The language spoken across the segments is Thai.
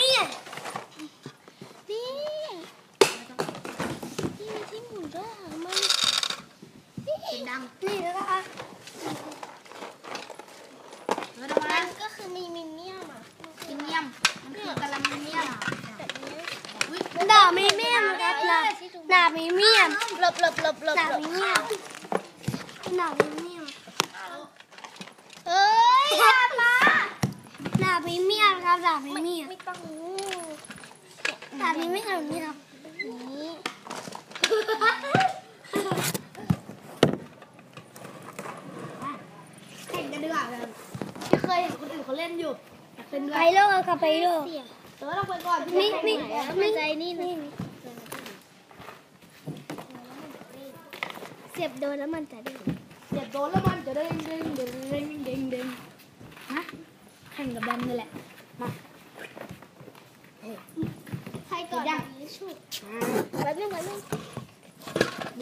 นี่นี่นี่นี่ที่หมุนด้วยมันเสียงดังนี่แล้วก็แล้วทำไมมันก็คือมีมินเนี่ยมอะกินเยี่ยมมันคือกะละมังเยี่ยมดามีเมียมครับดาบดามีเมียมหลบหลบหลบหลบดามีเมียมดามีเมียมเฮ้ย มาดาบมีเมียมครับดาบมีเมียมไม่ต้องดาบมีเมียมนี่ครับนี่แข่งกันดีกว่าแบบที่เคยเห็นคนอื่นเขาเล่นอยู่อยากเล่นด้วไปยโลกกับไปโลกเออเราไปก่อนนี่พี่นี่แข่งนี่ใจนี่นี่เสียบโดนแล้วมันจะได้เสียบโดนแล้วมันจะเด้งเด้งเด้งเด้งเด้งเด้งฮะแข่งกับแบมนี่แหละ มาใครก่อนยิงชุดอ่าแป๊บนึงแป๊บนึง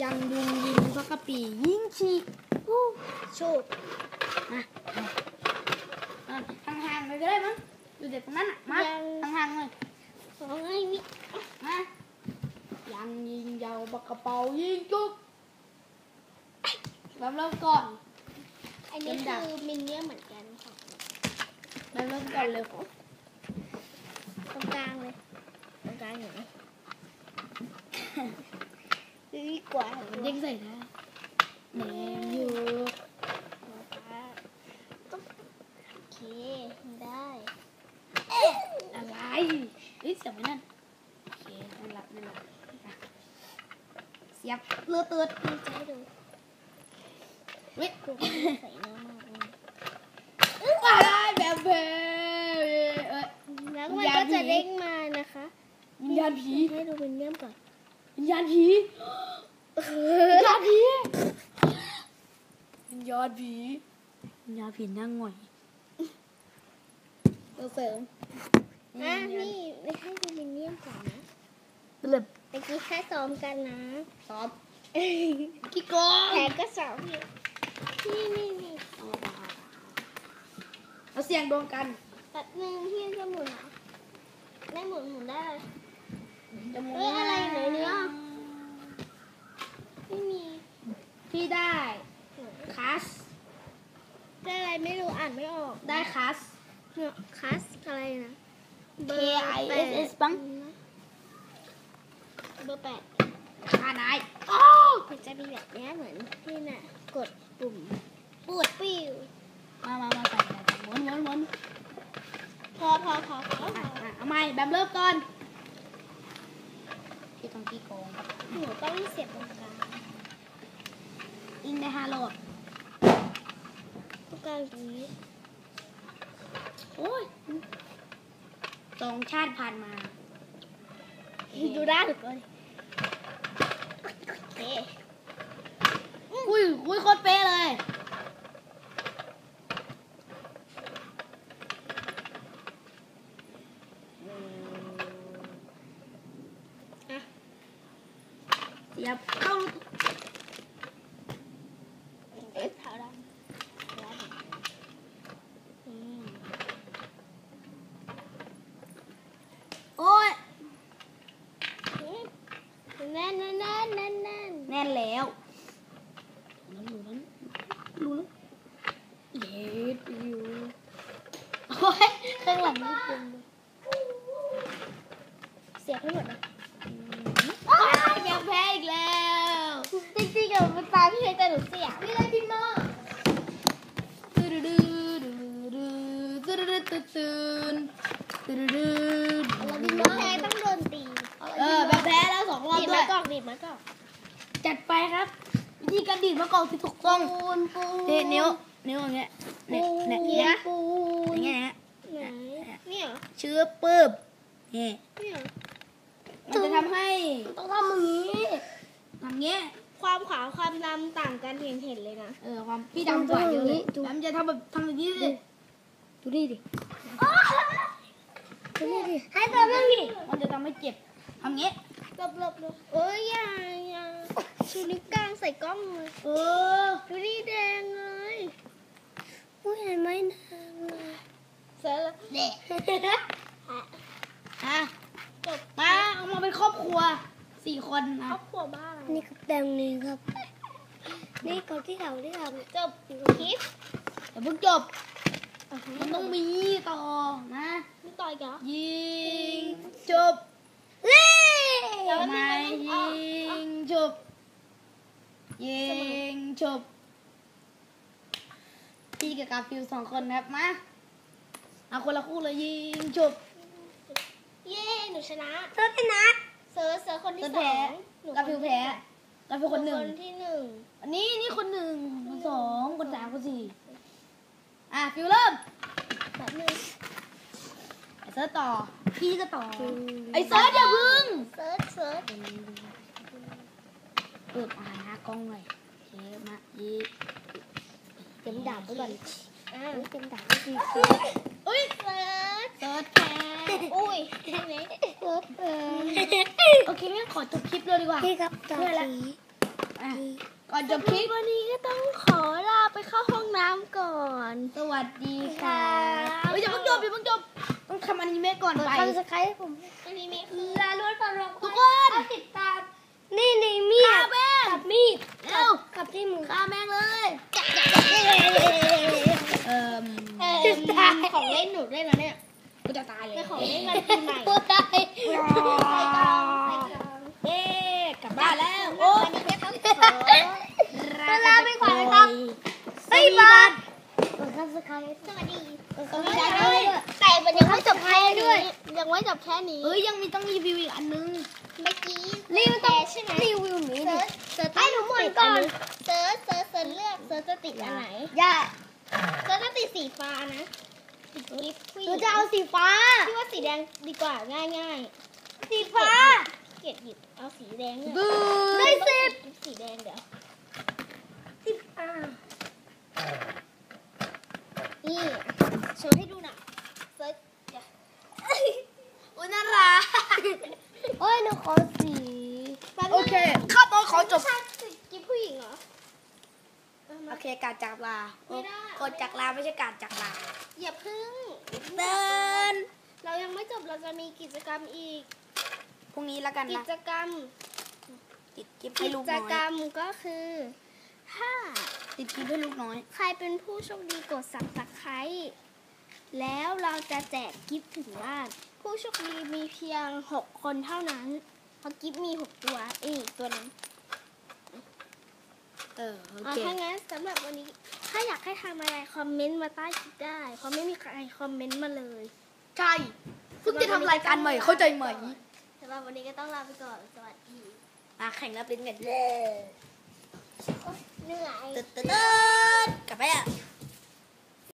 ยังยุงยิงพระกะปียิงฉีกอู้ชุดมาเอาเอาห่างๆเลยก็ได้มั้งอยู่เด็กตรงนั้นอะ มาห่างๆเลยโอ้ยนี่มายังยิงยาวปากกระเป๋ายิงจุกแบบเริ่มก่อน อันนี้คือมินเนี่ยเหมือนกันค่ะ แบบเริ่มก่อนเลยตรงกลางเลยตรงกลางอยู่ไหนดีกว่ายิงใส่ได้แหนมอยู่ต้องโอเคได้อะไรเฮ้ยเสียบไว้นั่นโอเคไม่รับไม่รับอะเสียบเลือดเตือดดีใจดูเว้ยกูใส่น้ำมากเลย ว้ายแบบเพเอ้ย แล้วมันก็จะเด้งมานะคะ วิญญาณผีให้ดูมินเนี่ยก่อนวิญญาณผีวิญญาณผีวิญญาณผีวิญญาณผีนั่งหงอยเราเสริมอะนี่ให้ดูมินเนี่ยก่อนนะเล็บเมื่อกี้แค่ซ้อมกันนะซ้อมขี้โกงแขนก็ซ้อมอยู่นี่นี่นี่เอาเสียงโดนกันแป๊บนึงพี่จะหมุนเหรอได้หมุนหมุนได้เลยจะหมุน เอ้ยอะไรอยู่ในเนื้อไม่มีพี่ได้คัสได้อะไรไม่รู้อ่านไม่ออก ได้คัสเนี่ยคัสอะไรนะ K I S S ปังเบอร์แปดอ่านไหนมันจะมีแบบเนี้ยเหมือนที่น่ะ กดปุ่มปูดปิ้วมามามาใส่ใส่ใส่หมุนหมุนหมุนพอพอพอพออะอะเอาใหม่แบมเริ่มก่อน พี่ต้องขี้โกงหนูต้องเสียบตรงกลางอินได้ห้ารอบตรงกลางตรงนี้ โอ้ยสองชาติผ่านมา ดูได้หรือเปล่าโอเคอุ้ยอุ้ยโคตรเป๊ะเลย อะ เสี ยบเข้าเอ๊ะเท้าดำแล้วอืมโอ้ยแน่นแน่นแน่นแน่นแน่นแน่นแล้วนั้นรู้นั้นรู้แล้วเย็ดอยู่โอ้ยข้างหลังนี่เป็นเสียบให้หมดนะอ้าวยัง แพ้อีกแล้ว จริงๆอะมันตามพี่เลยแต่หนูเสียบนี่อะไรพิมพ์มาตื้อดื้อดื้อดื้อตื้อดื้อตื้อตื้อตื้อดื้อเราดีดื้อแพ้ต้องโดนตีเออแบบแพ้แล้วสองรอบดีดด้วมายกอกดีดมากอกจัดไปครับ วิธีการดีดมะกอกที่ถูกต้องปูนปูนเทนิ้วนิ้วอย่างเงี้ยเนี่ยเนี่ยเนี่เนี่ยยปูนอย่างเงี้ยนะไหนเนี่ยชื้อปึ๊บนี่เนี่ย มันจะทำให้ต้องทำอย่างนี้ทำเงี้ยความขาวความดำต่างกันเห็นเห็นเลยนะเออความพี่ดำกว่าเยอะเลยดูแล้วมันจะทำแบบทำอย่างนี้สิดูดิดิดูดิให้ตัวเรื่องดิมันจะทำให้เจ็บทำเงี้ยหลบหลบหลบเอ้ยอย่าอย่าชูนิ้วกลางใส่กล้องเลยเออดูนี่แดงเลยอุ้ยเห็นไหมแดงเลยเด็ก อะมาเอามาเป็นครอบครัวสี่คนคนะรอบครัวบ้านนี่ก็แปลงนี้ครับ นี่คนที่ทำที่ทำจบคลิปอย่าเพิ่งจบ มันต้องมีต่อนะมีต่อยเหรอยิงจบเฮ้ทำไมยิงจบ ยิงจบ พี่กับกาฟิลสองคนนะครับมาเอาคนละคู่เลยยิงจบ เย้หนูชนะเธอชนะ เซิร์ชเซิร์ชคนที่ต้นสแพ้องหนูกาฟิลแพ้กาฟิลคนหนึ่งคนที่หนึ่งอันนี้นี่คนหนึ่งคนสองคนสามคนสี่อะฟิลเริ่มแบบหนึงไอเซิร์ชต่อ พี่ก็ต่อ ไอเซิร์ชอย่าพึ่งเซิร์ชเซิร์ชเปิดอ่านหน้ากล้องหน่อยโอเคมายีเต็มดาบไปก่อนอ่าเต็มดาบไปดีเอ้ยเซิร์ชเซิร์ชแพ้อุ้ยใช่ไหมเปิดเออ โอเคงั้นขอจบคลิปเลยดีกว่าพี่ครับตาสีอะก่อนจบคลิปวันนี้ก็ต้องขอลาไปเข้าห้องน้ำก่อน สวัสดีค่ะเฮ้ยอย่าเพิ่งจบอย่าเพิ่งจบต้องทำอนิเมะก่อนไปทำสกายให้ผมอันนี้มีคือลาล้วนสำหรับทุกคนติดตามนี่ในมีดฆ่าแม่งกับมีดเร็วกับที่มือฆ่าแม่งเลยเอ่อเออของเล่นหนูด้วยนะเนี่ยกูจะตายเลยเป็นของเล่นวันปีใหม่พูดได้เย้กลับบ้านแล้วโอ้ วันนี้ก็ต้องขอ เว ลาไปก่อนนะครับเฮ้ยบาสกดซับสไครต์สวัสดีกดซับสไครต์ด้วยแต่มันยังไม่จบแค่นี้ยังไม่จบแค่นี้เอ้ยยังมีต้องรีวิวอีกอันนึง เมื่อกี้รีวิวต้องใช่ไหมรีวิวนี้ดิเซิร์ชให้หนูหมุนก่อน เซิร์ชเซิร์ชเซิร์ชเลือกเซิร์ชจะติดอันไหนอย่าเซิร์ชจะติดสีฟ้านะหนูจะเอาสีฟ้าพี่ว่าสีแดงดีกว่าง่ายง่ายสีฟ้า เกียดหยิบเอาสีแดงเนี่ยได้สิบสีแดงเดี๋ยว สิบอ่า นี่โชว์ให้ดูหน่อยเซิร์ชเดี๋ยว อุยน่ารัก โอ้ยหนูขอสี แป๊บนึง โอเคข้าตอนขอจบ ใช่สีกิ๊บผู้หญิงเหรอ โอเคการจากลาไม่ได้กดจากลาไม่ใช่การจากลาอย่าพึ่งเดิน เรายังไม่จบเราจะมีกิจกรรมอีก พรุ่งนี้แล้วกันกินะจกรรม ติดกิฟให้กิลูกจน้อกรรยมก็คือถ้าติดกิฟให้ลูกน้อยใครเป็นผู้โชคดีกดสับตะไคร้แล้วเราจะแจกกิฟต์ถึงบ้าน ผู้โชคดีมีเพียง 6 คนเท่านั้น เพราะกิฟต์มี 6 ตัวเองตัวนั้น เออโอเอาเคถ้างั้นสำหรับวันนี้ ถ้าอยากให้ทำอะไรคอมเมนต์มาใต้คลิปได้ เพราะไม่มีใครคอมเมนต์มาเลยใช่เพิ่งจะทำรายการใหม่เข้าใจไหมสำหรับวันนี้ก็ต้องลาไปก่อนสวัสดีอะแข่งรับลิ้นกันเลยเหนื่อยตึ๊ดตึ๊ดตึ๊ดกลับไปอะ